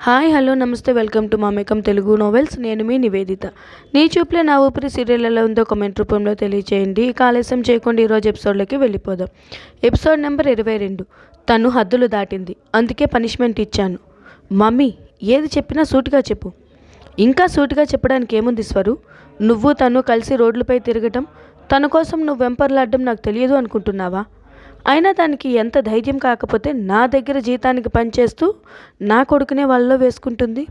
Hi hello నమస్తే welcome to Mamekam Telugu novels. నేను మీ నివేదిత. నీ చూపులే నా ఊపిరి సీరియల్ ఎలా ఉందో కామెంట్ రూపంలో తెలియచేయండి. ఇక ఆలస్యం చేయకుండా ఈరోజు ఎపిసోడ్లోకి వెళ్ళిపోదాం. ఎపిసోడ్ నెంబర్ ఇరవై రెండు. తను హద్దులు దాటింది. అందుకే పనిష్మెంట్ ఇచ్చాను. మమ్మీ ఏది చెప్పినా సూటిగా చెప్పు. ఇంకా సూటిగా చెప్పడానికి ఏముంది స్వరు? నువ్వు తను కలిసి రోడ్లపై తిరగటం తన కోసం నువ్వు వెంపర్లాడడం నాకు తెలియదు అనుకుంటున్నావా? అయినా దానికి ఎంత ధైర్యం కాకపోతే నా దగ్గర జీతానికి పనిచేస్తూ నా కొడుకునే వాళ్ళలో వేసుకుంటుంది.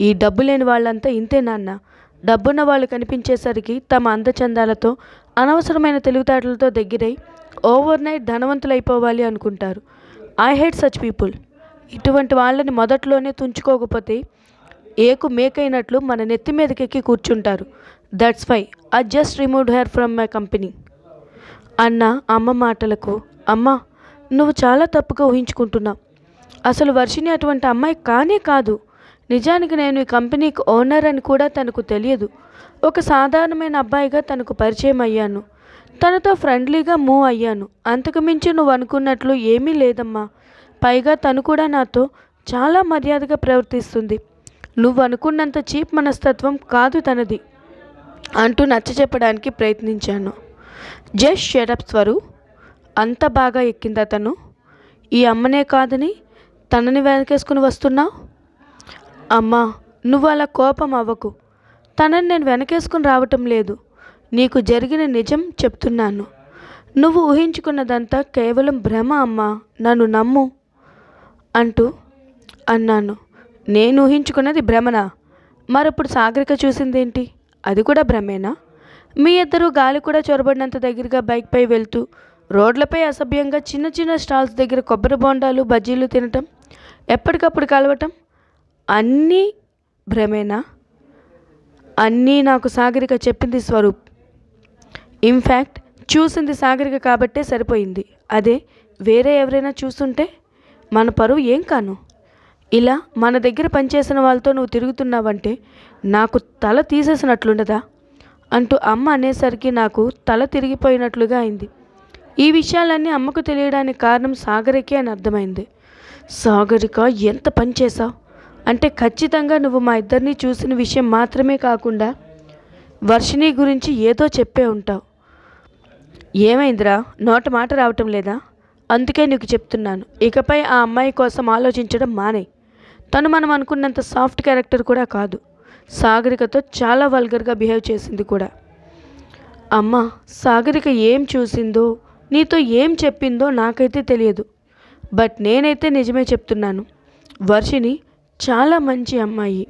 ఈ డబ్బు లేని వాళ్ళంతా ఇంతే నాన్న. డబ్బున్న వాళ్ళు కనిపించేసరికి తమ అందచందాలతో అనవసరమైన తెలివితేటలతో దగ్గరై ఓవర్ నైట్ ధనవంతులైపోవాలి అనుకుంటారు. I hate such people. ఇటువంటి వాళ్ళని మొదట్లోనే తుంచుకోకపోతే ఏకు మేకైనట్లు మన నెత్తి మీదకెక్కి కూర్చుంటారు. That's why I just remove her from my company. అన్న అమ్మ మాటలకు అమ్మ నువ్వు చాలా తప్పుగా ఊహించుకుంటున్నావు అసలు వర్షిని అటువంటి అమ్మాయి కానే కాదు. నిజానికి నేను ఈ కంపెనీకి ఓనర్ అని కూడా తనకు తెలియదు. ఒక సాధారణమైన అబ్బాయిగా తనకు పరిచయం అయ్యాను. తనతో ఫ్రెండ్లీగా మూవ్ అయ్యాను. అంతకు మించి నువ్వు అనుకున్నట్లు ఏమీ లేదమ్మా. పైగా తను కూడా నాతో చాలా మర్యాదగా ప్రవర్తిస్తుంది. నువ్వు అనుకున్నంత చీప్ మనస్తత్వం కాదు తనది అంటూ నచ్చ చెప్పడానికి ప్రయత్నించాను. జస్ట్ షటప్ స్వరు అంత బాగా ఎక్కింది అతను. ఈ అమ్మనే కాదని తనని వెనకేసుకుని వస్తున్నావు? అమ్మా నువ్వు అలా కోపం అవ్వకు. తనని నేను వెనకేసుకుని రావటం లేదు. నీకు జరిగిన నిజం చెప్తున్నాను. నువ్వు ఊహించుకున్నదంతా కేవలం భ్రమ అమ్మా నన్ను నమ్ము అంటూ అన్నాను. నేను ఊహించుకున్నది భ్రమనా? మరప్పుడు సాగరిక చూసిందేంటి? అది కూడా భ్రమేనా? మీ ఇద్దరు గాలి కూడా చొరబడినంత దగ్గరగా బైక్పై వెళ్తూ రోడ్లపై అసభ్యంగా చిన్న చిన్న స్టాల్స్ దగ్గర కొబ్బరి బొండాలు బజ్జీలు తినటం ఎప్పటికప్పుడు కలవటం అన్నీ భ్రమేనా? అన్నీ నాకు సాగరిక చెప్పింది స్వరూప్. ఇన్ఫ్యాక్ట్ చూసింది సాగరిక కాబట్టే సరిపోయింది. అదే వేరే ఎవరైనా చూస్తుంటే మన పరువు ఏం కాను? ఇలా మన దగ్గర పనిచేసిన వాళ్ళతో నువ్వు తిరుగుతున్నావంటే నాకు తల తీసేసినట్లుండదా? అంటూ అమ్మ అనేసరికి నాకు తల తిరిగిపోయినట్లుగా అయింది. ఈ విషయాలన్నీ అమ్మకు తెలియడానికి కారణం సాగరికే అని అర్థమైంది. సాగరిక ఎంత పని చేశావు? అంటే ఖచ్చితంగా నువ్వు మా ఇద్దరిని చూసిన విషయం మాత్రమే కాకుండా వర్షిణి గురించి ఏదో చెప్పే ఉంటావు. ఏమైందిరా? నోట మాట రావటం లేదా? అందుకే నీకు చెప్తున్నాను. ఇకపై ఆ అమ్మాయి కోసం ఆలోచించడం మానే. తను మనం అనుకున్నంత సాఫ్ట్ క్యారెక్టర్ కూడా కాదు. సాగరికతో చాలా వల్గర్గా బిహేవ్ చేసింది కూడా. అమ్మ సాగరిక ఏం చూసిందో నీతో ఏం చెప్పిందో నాకైతే తెలియదు. బట్ నేనైతే నిజమే చెప్తున్నాను. వర్షిని చాలా మంచి అమ్మాయి.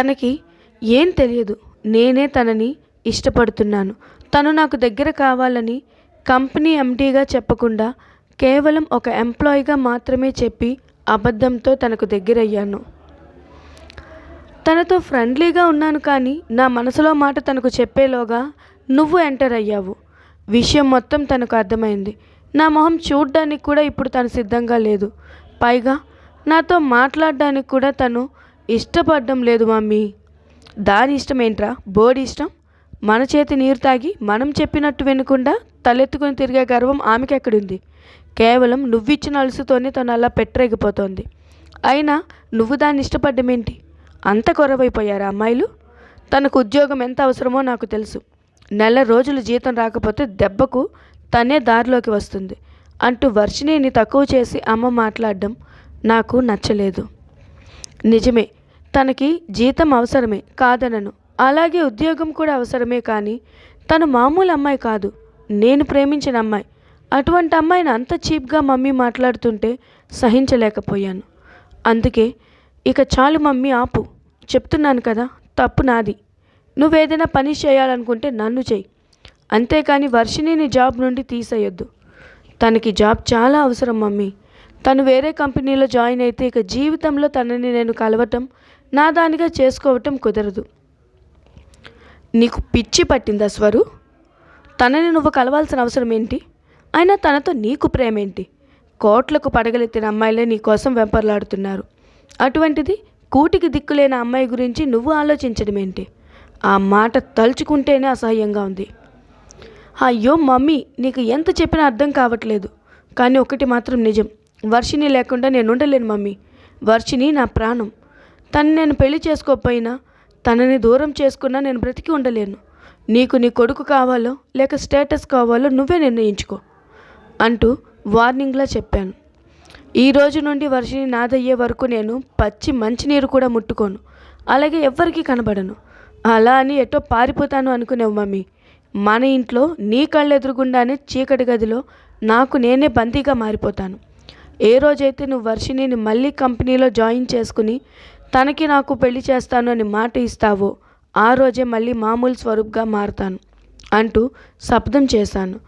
తనకి ఏం తెలియదు. నేనే తనని ఇష్టపడుతున్నాను. తను నాకు దగ్గర కావాలని కంపెనీ ఎండీగా చెప్పకుండా కేవలం ఒక ఎంప్లాయీగా మాత్రమే చెప్పి అబద్ధంతో తనకు దగ్గరయ్యాను. తనతో ఫ్రెండ్లీగా ఉన్నాను కానీ నా మనసులో మాట తనకు చెప్పేలోగా నువ్వు ఎంటర్ అయ్యావు. విషయం మొత్తం తనకు అర్థమైంది. నా మొహం చూడ్డానికి కూడా ఇప్పుడు తను సిద్ధంగా లేదు. పైగా నాతో మాట్లాడడానికి కూడా తను ఇష్టపడడం లేదు మమ్మీ. దాని ఇష్టం ఏంట్రా? బోడి ఇష్టం? మన చేతి నీరు తాగి మనం చెప్పినట్టు వినకుండా తలెత్తుకుని తిరిగే గర్వం ఆమెకి ఎక్కడుంది? కేవలం నువ్విచ్చిన అలుసుతోనే తను అలా పెట్టరేగిపోతోంది. అయినా నువ్వు దాన్ని ఇష్టపడ్డమేంటి? అంత కొరవైపోయారా అమ్మాయిలు? తనకు ఉద్యోగం ఎంత అవసరమో నాకు తెలుసు. నెల రోజులు జీతం రాకపోతే దెబ్బకు తనే దారిలోకి వస్తుంది. అంటూ వర్షిణిని తక్కువ చేసి అమ్మ మాట్లాడడం నాకు నచ్చలేదు. నిజమే తనకి జీతం అవసరమే కాదనను. అలాగే ఉద్యోగం కూడా అవసరమే కానీ తను మామూలు అమ్మాయి కాదు. నేను ప్రేమించిన అమ్మాయి. అటువంటి అమ్మాయిని అంత చీప్గా మమ్మీ మాట్లాడుతుంటే సహించలేకపోయాను. అందుకే ఇక చాలు మమ్మీ ఆపు. చెప్తున్నాను కదా తప్పు నాది. నువ్వేదైనా పని చేయాలనుకుంటే నన్ను చెయ్యి అంతేకాని వర్షిణిని జాబ్ నుండి తీసేయొద్దు. తనకి జాబ్ చాలా అవసరం మమ్మీ. తను వేరే కంపెనీలో జాయిన్ అయితే ఇక జీవితంలో తనని నేను కలవటం నా దానిగా చేసుకోవటం కుదరదు. నీకు పిచ్చి పట్టిందా స్వరు? తనని నువ్వు కలవాల్సిన అవసరం ఏంటి? అయినా తనతో నీకు ప్రేమేంటి? కోట్లకు పడగలెత్తిన అమ్మాయిలే నీ కోసం వెంపర్లాడుతున్నారు. అటువంటిది కూటికి దిక్కులేని అమ్మాయి గురించి నువ్వు ఆలోచించడం ఏంటి? ఆ మాట తలుచుకుంటేనే అసహ్యంగా ఉంది. అయ్యో మమ్మీ నీకు ఎంత చెప్పినా అర్థం కావట్లేదు. కానీ ఒకటి మాత్రం నిజం. వర్షిని లేకుండా నేను ఉండలేను మమ్మీ. వర్షిని నా ప్రాణం. తను నేను పెళ్ళి చేసుకోకపోయినా తనని దూరం చేసుకున్నా నేను బ్రతికి ఉండలేను. నీకు నీ కొడుకు కావాలో లేక స్టేటస్ కావాలో నువ్వే నిర్ణయించుకో అంటూ వార్నింగ్లా చెప్పాను. ఈ రోజు నుండి వర్షిని నాదయ్యే వరకు నేను పచ్చి మంచినీరు కూడా ముట్టుకోను. అలాగే ఎవ్వరికీ కనబడను. అలా అని ఎటో పారిపోతాను అనుకునేవు మమ్మీ. మన ఇంట్లో నీ కళ్ళెదురుగుండానే చీకటి గదిలో నాకు నేనే బందీగా మారిపోతాను. ఏ రోజైతే నువ్వు వర్షిణిని మళ్ళీ కంపెనీలో జాయిన్ చేసుకుని తనకి నాకు పెళ్ళి చేస్తాను అని మాట ఇస్తావో ఆ రోజే మళ్ళీ మామూలు స్వరూప్గా మారుతాను అంటూ శబ్దం చేశాను.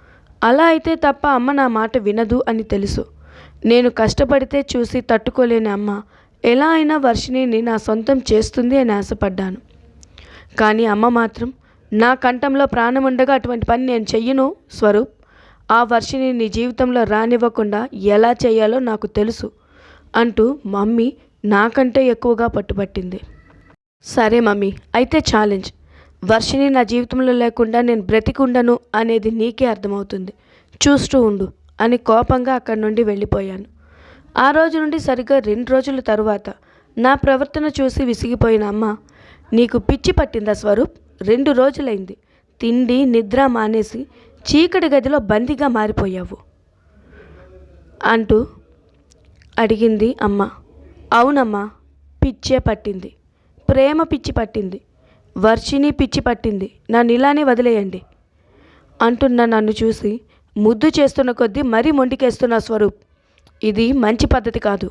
అలా అయితే తప్ప అమ్మ నా మాట వినదు అని తెలుసు. నేను కష్టపడితే చూసి తట్టుకోలేని అమ్మ. ఎలా అయినా వర్షిణిని నా సొంతం చేస్తుంది అని ఆశపడ్డాను. కానీ అమ్మ మాత్రం నా కంఠంలో ప్రాణం ఉండగా అటువంటి పని నేను చెయ్యను స్వరూప్. ఆ వర్షిని నీ జీవితంలో రానివ్వకుండా ఎలా చేయాలో నాకు తెలుసు అంటూ మమ్మీ నాకంటే ఎక్కువగా పట్టుబట్టింది. సరే మమ్మీ అయితే ఛాలెంజ్. వర్షిని నా జీవితంలో లేకుండా నేను బ్రతికుండను అనేది నీకే అర్థమవుతుంది. చూస్తూ ఉండు. అని కోపంగా అక్కడి నుండి వెళ్ళిపోయాను. ఆ రోజు నుండి సరిగ్గా రెండు రోజుల తరువాత నా ప్రవర్తన చూసి విసిగిపోయిన అమ్మ నీకు పిచ్చి పట్టిందా స్వరూప్? రెండు రోజులైంది. తిండి నిద్ర మానేసి చీకటి గదిలో బందీగా మారిపోయావు అంటూ అడిగింది అమ్మ. అవునమ్మా పిచ్చే పట్టింది. ప్రేమ పిచ్చి పట్టింది. వర్షిని పిచ్చి పట్టింది. నన్ను ఇలానే వదిలేయండి అంటున్న నన్ను చూసి ముద్దు చేస్తున్న కొద్దీ మరీ మొండికేస్తున్న స్వరూప్. ఇది మంచి పద్ధతి కాదు.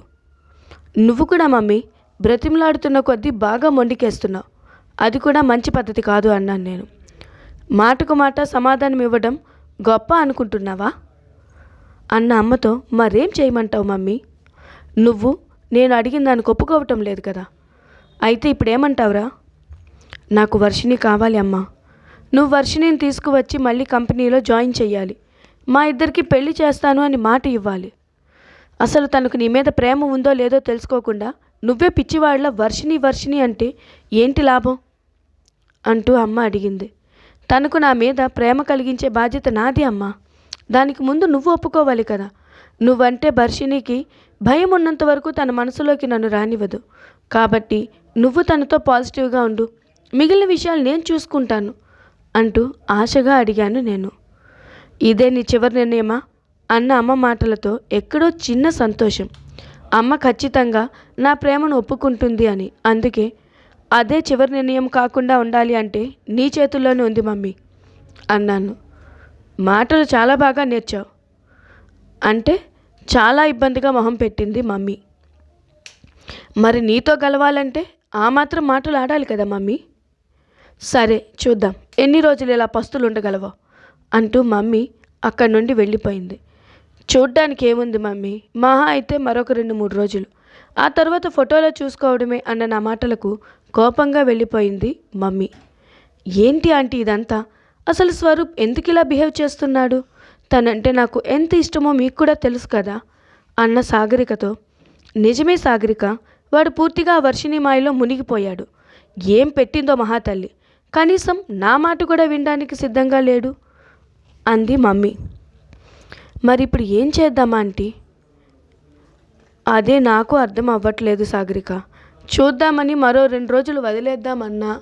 నువ్వు కూడా మమ్మీ బ్రతిమలాడుతున్న కొద్దీ బాగా మొండికేస్తున్నావు అది కూడా మంచి పద్ధతి కాదు అన్నాను నేను. మాటకు మాట సమాధానం ఇవ్వడం గొప్ప అనుకుంటున్నావా? అన్న అమ్మతో మరేం చేయమంటావు మమ్మీ? నువ్వు నేను అడిగిన దానికి ఒప్పుకోవటం లేదు కదా. అయితే ఇప్పుడు ఏమంటావురా నాకు వర్షిని కావాలి అమ్మా. నువ్వు వర్షిణిని తీసుకువచ్చి మళ్ళీ కంపెనీలో జాయిన్ చేయాలి మా ఇద్దరికి పెళ్ళి చేస్తాను అని మాట ఇవ్వాలి. అసలు తనకు నీ మీద ప్రేమ ఉందో లేదో తెలుసుకోకుండా నువ్వే పిచ్చివాళ్ళ వర్షిని వర్షిని అంటే ఏంటి లాభం? అంటూ అమ్మ అడిగింది. తనకు నా మీద ప్రేమ కలిగించే బాధ్యత నాది అమ్మా. దానికి ముందు నువ్వు ఒప్పుకోవాలి కదా. నువ్వంటే బర్షినికి భయం ఉన్నంత వరకు తన మనసులోకి నన్ను రానివ్వదు. కాబట్టి నువ్వు తనతో పాజిటివ్గా ఉండు. మిగిలిన విషయాలు నేను చూసుకుంటాను అంటూ ఆశగా అడిగాను నేను. ఇదే నీ చివరి నిర్ణయమా? అన్న అమ్మ మాటలతో ఎక్కడో చిన్న సంతోషం. అమ్మ ఖచ్చితంగా నా ప్రేమను ఒప్పుకుంటుంది అని. అందుకే అదే చివరి నిర్ణయం కాకుండా ఉండాలి అంటే నీ చేతుల్లోనే ఉంది మమ్మీ అన్నాను. మాటలు చాలా బాగా నేర్చావు. అంటే చాలా ఇబ్బందిగా మొహం పెట్టింది మమ్మీ. మరి నీతో గలవాలంటే ఆ మాత్రం మాటలు ఆడాలి కదా మమ్మీ? సరే చూద్దాం. ఎన్ని రోజులు ఇలా పస్తులు ఉండగలవో అంటూ మమ్మీ అక్కడి నుండి వెళ్ళిపోయింది. చూడ్డానికి ఏముంది మమ్మీ? మహా అయితే మరొక రెండు మూడు రోజులు. ఆ తర్వాత ఫోటోలో చూసుకోవడమే అన్న నా మాటలకు కోపంగా వెళ్ళిపోయింది మమ్మీ. ఏంటి ఆంటీ ఇదంతా? అసలు స్వరూప్ ఎందుకు ఇలా బిహేవ్ చేస్తున్నాడు? తనంటే నాకు ఎంత ఇష్టమో మీకు కూడా తెలుసు కదా? అన్న సాగరికతో. నిజమే సాగరిక వాడు పూర్తిగా వర్షిణి మాయలో మునిగిపోయాడు. ఏం పెట్టిందో మహాతల్లి. కనీసం నా మాట కూడా వినడానికి సిద్ధంగా లేడు. అంది మమ్మీ. మరి ఇప్పుడు ఏం చేద్దామా ఆంటీ? అదే నాకు అర్థం అవ్వట్లేదు సాగరిక. చూద్దామని మరో రెండు రోజులు వదిలేద్దామన్నా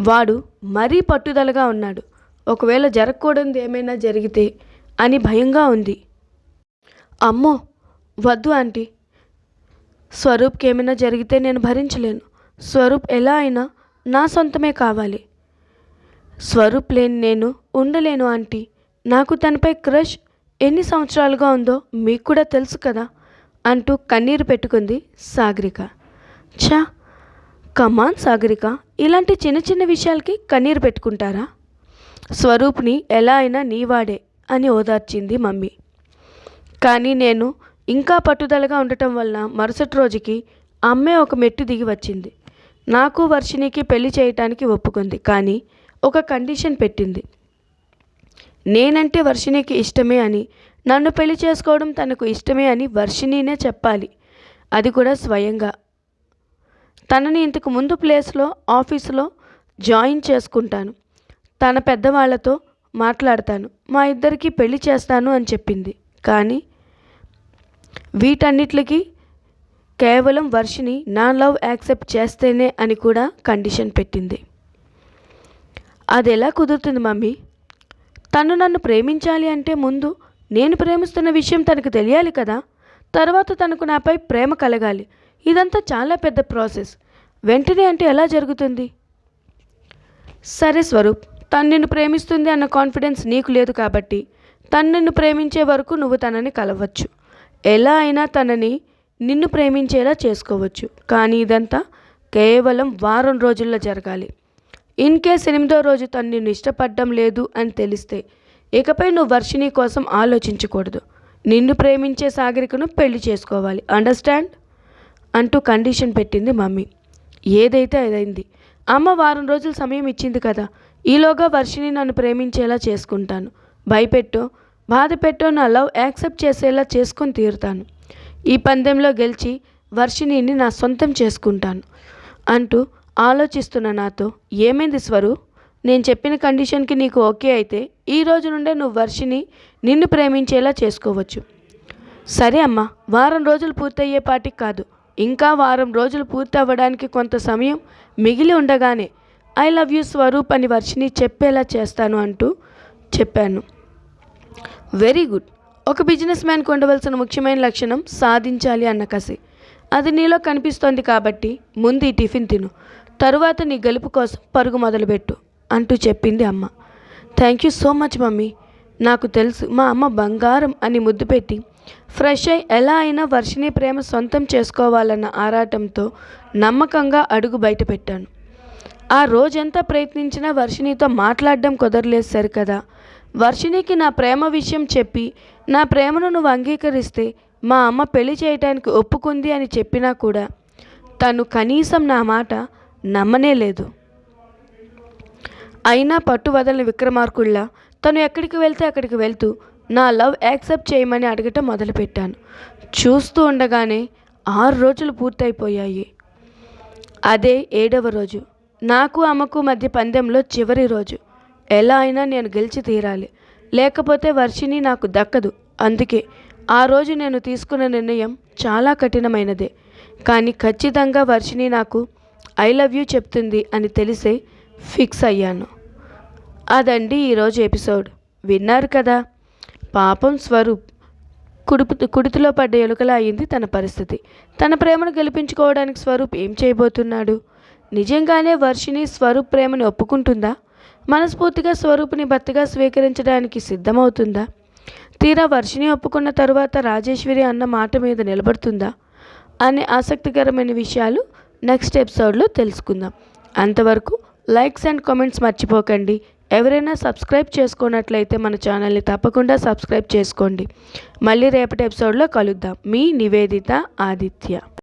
వాడు మరీ పట్టుదలగా ఉన్నాడు. ఒకవేళ జరగకూడదు ఏమైనా జరిగితే అని భయంగా ఉంది. అమ్మో! వద్దు ఆంటీ. స్వరూప్కి ఏమైనా జరిగితే నేను భరించలేను. స్వరూప్ ఎలా అయినా నా సొంతమే కావాలి. స్వరూప్ లేని నేను ఉండలేను ఆంటీ. నాకు తనపై క్రష్ ఎన్ని సంవత్సరాలుగా ఉందో మీకు కూడా తెలుసు కదా అంటూ కన్నీరు పెట్టుకుంది సాగరిక. ఛా! కమాన్ సాగరిక ఇలాంటి చిన్న చిన్న విషయాలకి కన్నీరు పెట్టుకుంటారా? స్వరూప్ని ఎలా అయినా నీవాడే అని ఓదార్చింది మమ్మీ. కానీ నేను ఇంకా పట్టుదలగా ఉండటం వల్ల మరుసటి రోజుకి అమ్మే ఒక మెట్టు దిగి వచ్చింది. నాకు వర్షినికి పెళ్ళి చేయటానికి ఒప్పుకుంది కానీ ఒక కండిషన్ పెట్టింది. నేనంటే వర్షినికి ఇష్టమే అని. నన్ను పెళ్ళి చేసుకోవడం తనకు ఇష్టమే అని వర్షిణినే చెప్పాలి. అది కూడా స్వయంగా. తనని ఇంతకు ముందు ప్లేస్లో ఆఫీసులో జాయిన్ చేసుకుంటాను. తన పెద్దవాళ్ళతో మాట్లాడతాను. మా ఇద్దరికి పెళ్ళి చేస్తాను అని చెప్పింది. కానీ వీటన్నిటికి కేవలం వర్షిని నా లవ్ యాక్సెప్ట్ చేస్తేనే అని కూడా కండిషన్ పెట్టింది. అది ఎలా కుదురుతుంది మమ్మీ? తను నన్ను ప్రేమించాలి అంటే ముందు నేను ప్రేమిస్తున్న విషయం తనకు తెలియాలి కదా. తర్వాత తనకు నాపై ప్రేమ కలగాలి. ఇదంతా చాలా పెద్ద ప్రాసెస్. వెంటనే అంటే ఎలా జరుగుతుంది? సరే స్వరూప్ తను నిన్ను ప్రేమిస్తుంది అన్న కాన్ఫిడెన్స్ నీకు లేదు కాబట్టి తను నిన్ను ప్రేమించే వరకు నువ్వు తనని కలవచ్చు. ఎలా అయినా తనని నిన్ను ప్రేమించేలా చేసుకోవచ్చు. కానీ ఇదంతా కేవలం వారం రోజుల్లో జరగాలి. ఇన్ కేస్ ఎనిమిదో రోజు తను నిన్ను ఇష్టపడడం లేదు అని తెలిస్తే ఇకపై నువ్వు వర్షిణి కోసం ఆలోచించకూడదు. నిన్ను ప్రేమించే సాగరికను పెళ్ళి చేసుకోవాలి. అండర్స్టాండ్ అంటూ కండిషన్ పెట్టింది మమ్మీ. ఏదైతే అదైంది అమ్మ వారం రోజులు సమయం ఇచ్చింది కదా. ఈలోగా వర్షిని నన్ను ప్రేమించేలా చేసుకుంటాను. భయపెట్టో బాధ పెట్టో నా లవ్ యాక్సెప్ట్ చేసేలా చేసుకొని తీరుతాను. ఈ పందెంలో గెలిచి వర్షిణిని నా సొంతం చేసుకుంటాను. అంటూ ఆలోచిస్తున్న నాతో ఏమైంది స్వరు? నేను చెప్పిన కండిషన్కి నీకు ఓకే అయితే ఈ రోజు నుండే నువ్వు వర్షిని నిన్ను ప్రేమించేలా చేసుకోవచ్చు. సరే అమ్మా వారం రోజులు పూర్తయ్యేపాటికి కాదు. ఇంకా వారం రోజులు పూర్తి అవ్వడానికి కొంత సమయం మిగిలి ఉండగానే ఐ లవ్ యూ స్వరూప్ అని వర్షిని చెప్పేలా చేస్తాను అంటూ చెప్పాను. Very good. ఒక బిజినెస్ మ్యాన్కి ఉండవలసిన ముఖ్యమైన లక్షణం సాధించాలి అన్న కసి. అది నీలో కనిపిస్తోంది కాబట్టి ముందు ఈ టిఫిన్ తిను. తరువాత నీ గెలుపు కోసం పరుగు మొదలుపెట్టు అంటూ చెప్పింది అమ్మ. Thank you so much mummy. నాకు తెలుసు మా అమ్మ బంగారం అని ముద్దు పెట్టి ఫ్రెష్ అయి ఎలా అయినా వర్షిణి ప్రేమ సొంతం చేసుకోవాలన్న ఆరాటంతో నమ్మకంగా అడుగు బయట పెట్టాను. ఆ రోజంతా ప్రయత్నించినా వర్షిణితో మాట్లాడడం కుదరలేదు సరికదా. వర్షిణికి నా ప్రేమ విషయం చెప్పి నా ప్రేమను నువ్వు అంగీకరిస్తే మా అమ్మ పెళ్ళి చేయటానికి ఒప్పుకుంది అని చెప్పినా కూడా తను కనీసం నా మాట నమ్మనే లేదు. అయినా పట్టు వదలని విక్రమార్కుళ్ళ తను ఎక్కడికి వెళ్తే అక్కడికి వెళ్తూ నా లవ్ యాక్సెప్ట్ చేయమని అడగటం మొదలుపెట్టాను. చూస్తూ ఉండగానే ఆరు రోజులు పూర్తయిపోయాయి. అదే ఏడవ రోజు. నాకు అమ్మకు మధ్య పందెంలో చివరి రోజు. ఎలా అయినా నేను గెలిచి తీరాలి. లేకపోతే వర్షిని నాకు దక్కదు. అందుకే ఆ రోజు నేను తీసుకున్న నిర్ణయం చాలా కఠినమైనదే. కానీ ఖచ్చితంగా వర్షిని నాకు ఐ లవ్ యూ చెప్తుంది అని తెలిసే ఫిక్స్ అయ్యాను. అదండి ఈరోజు ఎపిసోడ్. విన్నారు కదా? పాపం స్వరూప్. కుడుపు కుడితిలో పడ్డ ఎలుకలా అయింది తన పరిస్థితి. తన ప్రేమను గెలిపించుకోవడానికి స్వరూప్ ఏం చేయబోతున్నాడు? నిజంగానే వర్షిని స్వరూప్ ప్రేమను ఒప్పుకుంటుందా? మనస్ఫూర్తిగా స్వరూపుని భర్తగా స్వీకరించడానికి సిద్ధమవుతుందా? తీరా వర్షిని ఒప్పుకున్న తరువాత రాజేశ్వరి అన్న మాట మీద నిలబడుతుందా? అనే ఆసక్తికరమైన విషయాలు నెక్స్ట్ ఎపిసోడ్లో తెలుసుకుందాం. అంతవరకు లైక్స్ అండ్ కామెంట్స్ మర్చిపోకండి. ఎవరైనా సబ్స్క్రైబ్ చేసుకున్నట్లయితే మన ఛానల్ని తప్పకుండా సబ్స్క్రైబ్ చేసుకోండి. మళ్ళీ రేపటి ఎపిసోడ్లో కలుద్దాం. మీ నివేదిత ఆదిత్య.